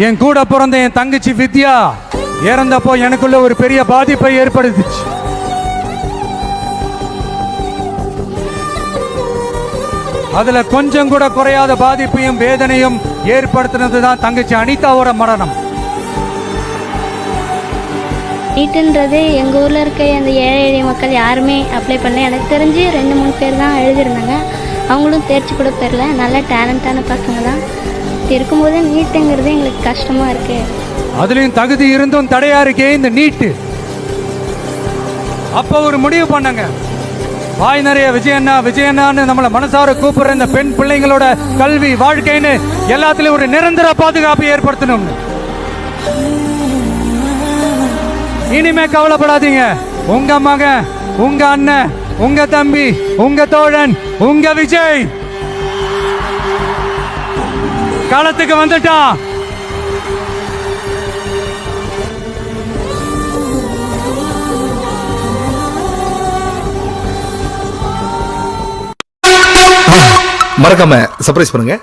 என் கூட பிறந்த என் தங்கச்சி வித்யா இறந்தப்போ எனக்குள்ள ஒரு பெரிய பாதிப்பை ஏற்படுத்துச்சு. அதுல கொஞ்சம் கூட குறையாத பாதிப்பையும் வேதனையும் ஏற்படுத்தினது தான் தங்கச்சி அனிதாவோட மரணம். நீட்டுன்றது எங்கள் ஊரில் இருக்க அந்த ஏழை எளிய மக்கள் யாருமே அப்ளை பண்ணல. எனக்கு தெரிஞ்சு ரெண்டு மூணு பேர் தான் எழுதியிருந்தாங்க. அவங்களும் தேர்ச்சி கூட பெறல. நல்ல டேலண்டான பசங்க தான். இப்படி இருக்கும்போது நீட்டுங்கிறது எங்களுக்கு கஷ்டமாக இருக்குது அதுலயும் தகுதி இருந்தும் தடையா இருக்கே இந்த நீட்டு. அப்ப ஒரு முடிவு பண்ணங்க. வாய் நிறைய விஜயண்ணா விஜயண்ணான்னு நம்மளை மனசார கூப்பிடுற இந்த பெண் பிள்ளைங்களோட கல்வி வாழ்க்கைன்னு எல்லாத்துலயும் ஒரு நிரந்தர பாதுகாப்பு ஏற்படுத்தணும் இனிமே கவலைப்படாதீங்க. உங்க மகன் உங்க அண்ணன் உங்க தம்பி உங்க தோழன் உங்க விஜய். களத்துக்கு வந்துட்டான் மறக்காம சர்ப்ரைஸ் பண்ணுங்க.